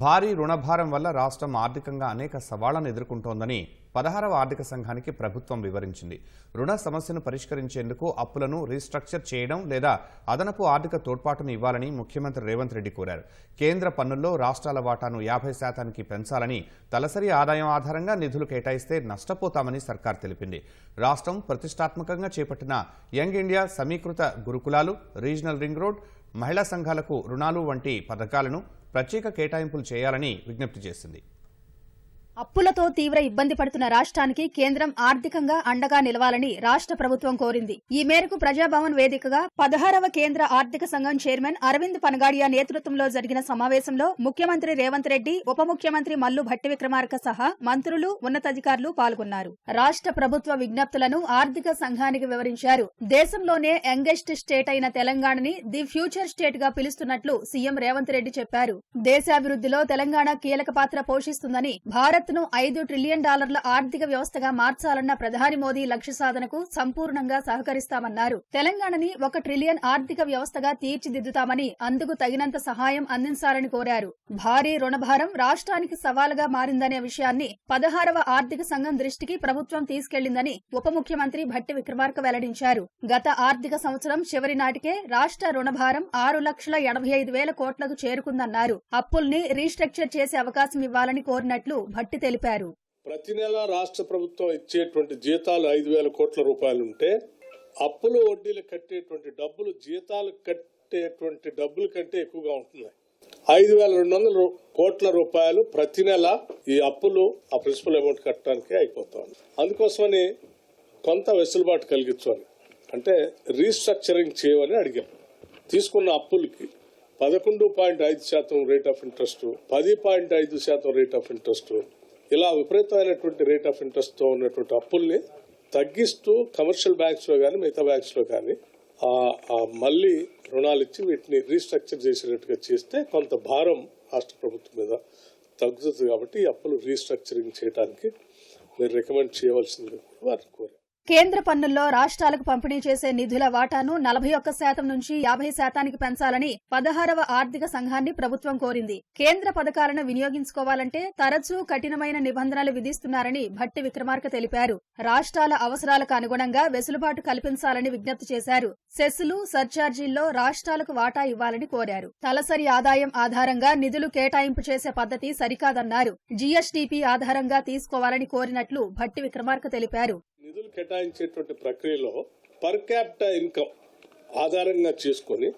భారీ రుణభారం వల్ల రాష్ట్రం ఆర్థికంగా అనేక సవాళ్ళను ఎదుర్కొంటోందని పదహారవ ఆర్థిక సంఘానికి ప్రభుత్వం వివరించింది. రుణ సమస్యను పరిష్కరించేందుకు అప్పులను రీస్ట్రక్చర్ చేయడం లేదా అదనపు ఆర్థిక తోడ్పాటును ఇవ్వాలని ముఖ్యమంత్రి రేవంత్ రెడ్డి కోరారు. కేంద్ర పన్నుల్లో రాష్ట్రాల వాటాను యాభై శాతానికి పెంచాలని తలసరి ఆదాయం ఆధారంగా నిధులు కేటాయిస్తే నష్టపోతామని సర్కార్ తెలిపింది. రాష్ట్రం ప్రతిష్టాత్మకంగా చేపట్టిన యంగ్ ఇండియా సమీకృత గురుకులాలు రీజనల్ రింగ్ రోడ్ మహిళా సంఘాలకు రుణాలు వంటి పథకాలను ప్రత్యేక కేటాయింపులు చేయాలని విజ్ఞప్తి చేసింది. అప్పులతో తీవ్ర ఇబ్బంది పడుతున్న రాష్ట్రానికి కేంద్రం ఆర్థికంగా అండగా నిలవాలని రాష్ట్ర ప్రభుత్వం కోరింది. ఈ మేరకు ప్రజాభవన్ వేదికగా పదహారవ కేంద్ర ఆర్థిక సంఘం చైర్మన్ అరవింద్ పనగాడియా నేతృత్వంలో జరిగిన సమావేశంలో ముఖ్యమంత్రి రేవంత్ రెడ్డి ఉప ముఖ్యమంత్రి మల్లు భట్టి విక్రమార్క సహా మంత్రులు ఉన్నతాధికారులు పాల్గొన్నారు. రాష్ట్ర ప్రభుత్వ విజ్ఞప్తులను ఆర్థిక సంఘానికి వివరించారు. దేశంలోనే యంగెస్ట్ స్టేట్ అయిన తెలంగాణని ది ఫ్యూచర్ స్టేట్గా పిలుస్తున్నట్లు సీఎం రేవంత్ రెడ్డి చెప్పారు. దేశాభివృద్ధిలో తెలంగాణ కీలక పాత్ర పోషిస్తుందని భారత్ భారత్ను ఐదు ట్రిలియన్ డాలర్ల ఆర్థిక వ్యవస్థగా మార్చాలన్న ప్రధాని మోదీ లక్ష్య సాధనకు సంపూర్ణంగా సహకరిస్తామన్నారు. తెలంగాణని ఒక ట్రిలియన్ ఆర్థిక వ్యవస్థగా తీర్చిదిద్దుతామని అందుకు తగినంత సహాయం అందించాలని కోరారు. భారీ రుణభారం రాష్ట్రానికి సవాలుగా మారిందనే విషయాన్ని పదహారవ ఆర్థిక సంఘం దృష్టికి ప్రభుత్వం తీసుకెళ్ళిందని ఉప ముఖ్యమంత్రి భట్టి విక్రమార్క వెల్లడించారు. గత ఆర్థిక సంవత్సరం చివరి నాటికే రాష్ట్ర రుణభారం ఆరు లక్షల ఎనభై ఐదు వేల కోట్లకు చేరుకుందన్నారు. అప్పుల్ని రీస్ట్రక్చర్ చేసే అవకాశం ఇవ్వాలని కోరినట్లు భట్టి తెలిపారు. ప్రతి నెల రాష్ట్ర ప్రభుత్వం ఇచ్చేటువంటి జీతాలు ఐదు వేల కోట్ల రూపాయలు ఉంటే అప్పులు వడ్డీలు కట్టేటువంటి డబ్బులు జీతాలు కట్టేటువంటి డబ్బుల కంటే ఎక్కువగా ఉంటున్నాయి. ఐదు వేల రెండు వందల కోట్ల రూపాయలు ప్రతి నెల ఈ అప్పులు ఆ ప్రిన్సిపల్ అమౌంట్ కట్టడానికి అయిపోతా అందుకోసమని కొంత వెసులుబాటు కలిగించాలి. అంటే రీస్ట్రక్చరింగ్ చేయమని అడిగాం. తీసుకున్న అప్పులకి పదకొండు పాయింట్ ఐదు శాతం రేట్ ఆఫ్ ఇంట్రెస్ట్ పది పాయింట్ ఐదు శాతం రేట్ ఆఫ్ ఇంట్రెస్ట్ ఇలా విపరీతమైనటువంటి రేట్ ఆఫ్ ఇంట్రెస్ట్తో ఉన్నటువంటి అప్పుల్ని తగ్గిస్తూ కమర్షియల్ బ్యాంక్స్లో కానీ మిగతా బ్యాంక్స్లో కానీ మళ్ళీ రుణాలు ఇచ్చి వీటిని రీస్ట్రక్చర్ చేసేటట్టుగా చేస్తే కొంత భారం రాష్ట్ర ప్రభుత్వం మీద తగ్గుతుంది కాబట్టి అప్పులు రీస్ట్రక్చరింగ్ చేయడానికి మీరు రికమెండ్ చేయవలసింది వారిని కోరు కేంద్ర పన్నుల్లో రాష్ట్రాలకు పంపిణీ చేసే నిధుల వాటాను నలభై ఒక్క శాతం నుంచి యాభై శాతానికి పెంచాలని పదహారవ ఆర్థిక సంఘాన్ని ప్రభుత్వం కోరింది. కేంద్ర పథకాలను వినియోగించుకోవాలంటే తరచూ కఠినమైన నిబంధనలు విధిస్తున్నారని భట్టి విక్రమార్క తెలిపారు. రాష్ట్రాల అవసరాలకు అనుగుణంగా వెసులుబాటు కల్పించాలని విజ్ఞప్తి చేశారు. సెస్సులు సర్చార్జీల్లో రాష్ట్రాలకు వాటా ఇవ్వాలని కోరారు. తలసరి ఆదాయం ఆధారంగా నిధులు కేటాయింపు చేసే పద్ధతి సరికాదన్నారు. జీఎస్టీపీ ఆధారంగా తీసుకోవాలని కోరినట్లు భట్టి విక్రమార్క తెలిపారు. కేటాయించేటువంటి ప్రక్రియలో పర్ క్యాపిటా ఇన్కమ్ ఆధారంగా చేసుకొని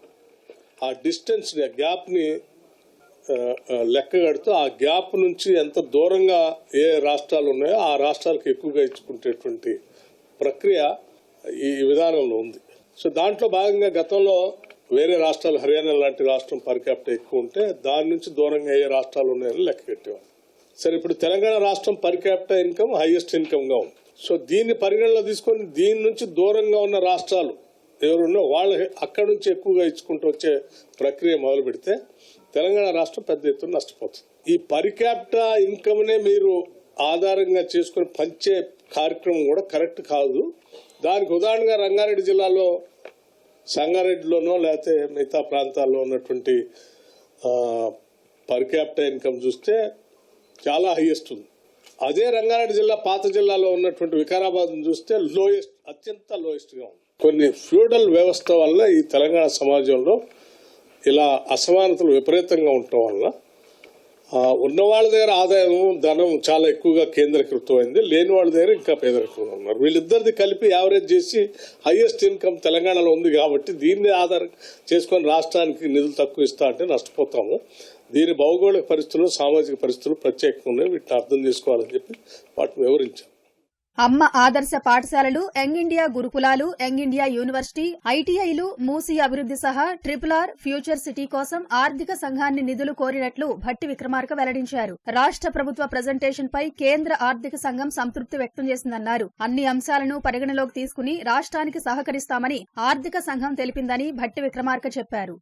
ఆ డిస్టెన్స్ గ్యాప్ని లెక్క కడుతూ ఆ గ్యాప్ నుంచి ఎంత దూరంగా ఏ రాష్ట్రాలు ఉన్నాయో ఆ రాష్ట్రాలకు ఎక్కువగా ఇచ్చుకునేటువంటి ప్రక్రియ ఈ విధానంలో ఉంది. సో దాంట్లో భాగంగా గతంలో వేరే రాష్ట్రాలు హర్యానా లాంటి రాష్ట్రం పర్ క్యాపిటా ఎక్కువ ఉంటే దాని నుంచి దూరంగా ఏ రాష్ట్రాలు ఉన్నాయని లెక్క కట్టేవారు సరే ఇప్పుడు తెలంగాణ రాష్ట్రం పర్ క్యాపిటా ఇన్కమ్ హైయెస్ట్ ఇన్కమ్గా ఉంది. సో దీన్ని పరిగణలో తీసుకొని దీని నుంచి దూరంగా ఉన్న రాష్ట్రాలు ఎవరున్నో వాళ్ళు అక్కడి నుంచి ఎక్కువగా ఇచ్చుకుంటూ వచ్చే ప్రక్రియ మొదలు పెడితే తెలంగాణ రాష్ట్రం పెద్ద ఎత్తున నష్టపోతుంది. ఈ పర్ ఇన్కమ్నే ఇన్కమ్ నే మీరు ఆధారంగా చేసుకుని పంచే కార్యక్రమం కూడా కరెక్ట్ కాదు. దానికి ఉదాహరణగా రంగారెడ్డి జిల్లాలో సంగారెడ్డిలోనో లేకపోతే మిగతా ప్రాంతాల్లో ఉన్నటువంటి పర్ క్యాపిటా ఇన్కమ్ చూస్తే చాలా హైయెస్ట్ ఉంది. అదే రంగారెడ్డి జిల్లా పాత జిల్లాలో ఉన్నటువంటి వికారాబాద్ చూస్తే లోయెస్ట్ అత్యంత లోయెస్ట్గా ఉంది. కొన్ని ఫ్యూడల్ వ్యవస్థ వల్ల ఈ తెలంగాణ సమాజంలో ఇలా అసమానతలు విపరీతంగా ఉండటం వల్ల ఉన్న వాళ్ళ దగ్గర ఆదాయం ధనం చాలా ఎక్కువగా కేంద్రీకృతమైంది. లేని వాళ్ళ దగ్గర ఇంకా పేదరికంగా ఉన్నారు. వీళ్ళిద్దరిది కలిపి యావరేజ్ చేసి హైయెస్ట్ ఇన్కమ్ తెలంగాణలో ఉంది కాబట్టి దీన్ని ఆధారం చేసుకొని రాష్ట్రానికి నిధులు తక్కువ ఇస్తా అంటే నష్టపోతాము. దీని భౌగోళిక పరిస్థితులు సామాజిక పరిస్థితులు ప్రత్యేకంగా ఉన్నాయి. వీటిని అర్థం చేసుకోవాలని చెప్పి వాటిని వివరించాం. అమ్మ ఆదర్శ పాఠశాలలు యంగ్ ఇండియా గురుకులాలు యంగ్ ఇండియా యూనివర్సిటీ ఐటీఐలు మూసీ అభివృద్ది సహా ట్రిపుల్ ఆర్ ఫ్యూచర్ సిటీ కోసం ఆర్థిక సంఘాన్ని నిధులు కోరినట్లు భట్టి విక్రమార్క వెల్లడించారు. రాష్ట్ర ప్రభుత్వ ప్రజెంటేషన్ పై కేంద్ర ఆర్థిక సంఘం సంతృప్తి వ్యక్తం చేసిందన్నారు. అన్ని అంశాలను పరిగణలోకి తీసుకుని రాష్ట్రానికి సహకరిస్తామని ఆర్థిక సంఘం తెలిపిందని భట్టి విక్రమార్క చెప్పారు.